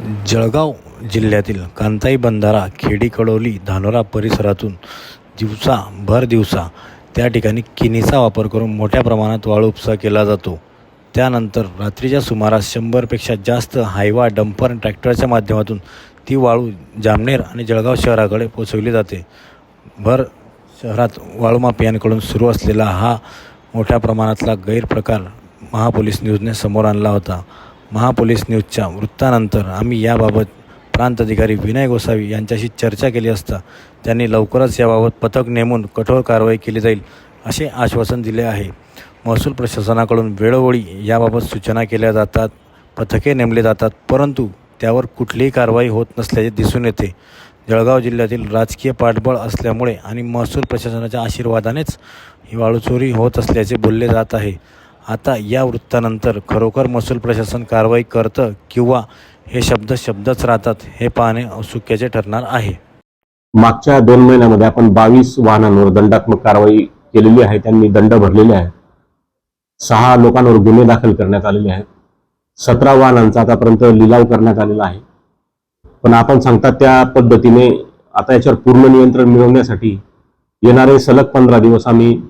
जळगाव जिल्ह्यातील कांताई बंधारा खेडी कडोली धानोरा परिसरातून दिवसा भर दिवसा त्या ठिकाणी किनीचा वापर करून मोठ्या प्रमाणात वाळू उपसा केला जातो. त्यानंतर रात्रीच्या सुमारास शंभरपेक्षा जास्त हायवा डंपर ट्रॅक्टरच्या माध्यमातून ती वाळू जामनेर आणि जळगाव शहराकडे पोचवली जाते. भर शहरात वाळूमाफियांकडून सुरू असलेला हा मोठ्या प्रमाणातला गैरप्रकार महापोलीस न्यूजने समोर आणला होता. महापोलीस न्यूजच्या वृत्तानंतर आम्ही याबाबत प्रांत अधिकारी विनय गोसावी यांच्याशी चर्चा केली असता त्यांनी लवकरच याबाबत पथक नेमून कठोर कारवाई केली जाईल असे आश्वासन दिले आहे. महसूल प्रशासनाकडून वेळोवेळी याबाबत सूचना केल्या जातात पथके नेमले जातात परंतु त्यावर कुठलीही कारवाई होत नसल्याचे दिसून येते. जळगाव जिल्ह्यातील राजकीय पाठबळ असल्यामुळे आणि महसूल प्रशासनाच्या आशीर्वादानेच ही वाळूचोरी होत असल्याचे बोलले जात आहे. आता या वृत्तानंतर खरोखर महसूल प्रशासन कारवाई करतं किंवा हे शब्द शब्दच राहतात हे पाहणे औत्सुक्याचे ठरणार आहे. मागच्या दोन महिन्यामध्ये आपण बावीस वाहनांवर दंडात्मक कारवाई केलेली आहे त्यांनी दंड भरलेले आहेत. सहा लोकांवर गुन्हे दाखल करण्यात आलेले आहेत. सतरा वाहनांचा आतापर्यंत लिलाव करण्यात आलेला आहे. पण आपण सांगतात त्या पद्धतीने आता याच्यावर पूर्ण नियंत्रण मिळवण्यासाठी येणारे सलग पंधरा दिवस आम्ही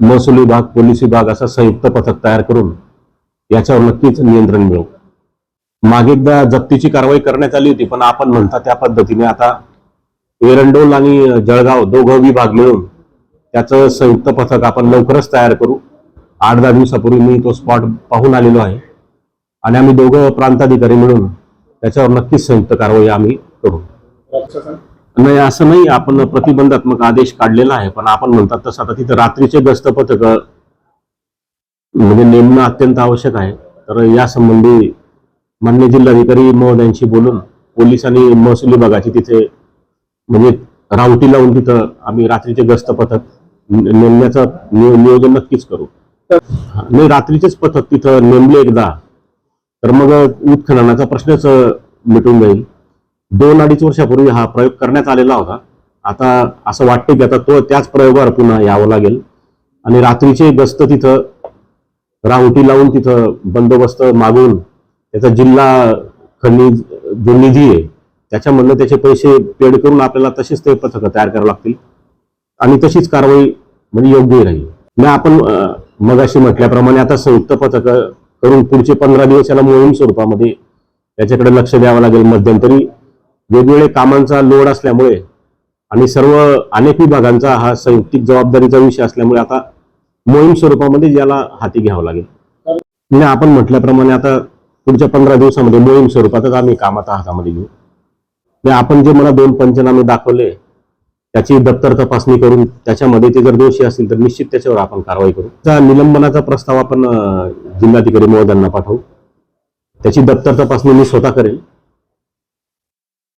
महसूल विभाग पोलीस विभाग असं संयुक्त पथक तयार करून याच्यावर नक्कीच नियंत्रण मिळवू मागे एकदा जप्तीची कारवाई करण्यात आली होती पण आपण म्हणता त्या पद्धतीने आता एरंडोल आणि जळगाव दोघं विभाग मिळून त्याचं संयुक्त पथक आपण लवकरच तयार करू. आठ दहा दिवसापूर्वी मी तो स्पॉट पाहून आलेलो आहे. आणि आम्ही दोघं प्रांताधिकारी मिळून त्याच्यावर नक्कीच संयुक्त कारवाई आम्ही करू. नाही असं नाही आपण प्रतिबंधात्मक आदेश काढलेला आहे पण आपण म्हणतात तसं. आता तिथं रात्रीचे गस्त पथक म्हणजे नेमणं अत्यंत आवश्यक आहे. तर या संबंधी मान्य जिल्हाधिकारी महोदयांशी बोलून पोलीस आणि महसूल विभागाची तिथे म्हणजे रावटी लावून तिथं आम्ही रात्रीचे गस्त पथक नेमण्याचं नियोजन नक्कीच करू. नाही रात्रीचेच पथक तिथं नेमले एकदा तर मग उत्खननाचा प्रश्नच मिटून जाईल. दोन अडीच वर्षापूर्वी हा प्रयोग करण्यात आलेला होता. आता असं वाटतं की आता तो त्याच प्रयोगावर पुन्हा यावं लागेल. आणि रात्रीचे गस्त तिथं रावटी लावून तिथं बंदोबस्त मागून त्याचा जिल्हा खनिज जो निधी आहे. त्याच्यामधनं त्याचे पैसे पेड करून आपल्याला तसेच ते पथकं तयार करावं लागतील. आणि तशीच कारवाई म्हणजे योग्य राहील. मी आपण मगाशी म्हटल्याप्रमाणे आता संयुक्त पथकं करून पुढचे पंधरा दिवस याला मोहीम स्वरूपामध्ये त्याच्याकडे लक्ष द्यावं लागेल. मध्यंतरी वेगवेगळे कामांचा लोड असल्यामुळे आणि सर्व अनेक विभागांचा हा संयुक्तिक जबाबदारीचा विषय असल्यामुळे आता मोहीम स्वरूपामध्ये याला हाती घ्यावं लागेल. म्हणजे आपण म्हटल्याप्रमाणे आता पुढच्या पंधरा दिवसामध्ये मोहीम स्वरूपातच आम्ही काम आता हातामध्ये घेऊ. म्हणजे आपण जे मला दोन पंचनामे दाखवले त्याची दप्तर तपासणी करून त्याच्यामध्ये ते जर दोषी असतील तर निश्चित त्याच्यावर आपण कारवाई करू. त्या निलंबनाचा प्रस्ताव आपण जिल्हाधिकारी महोदयांना पाठवू. त्याची दप्तर तपासणी मी स्वतः करेल.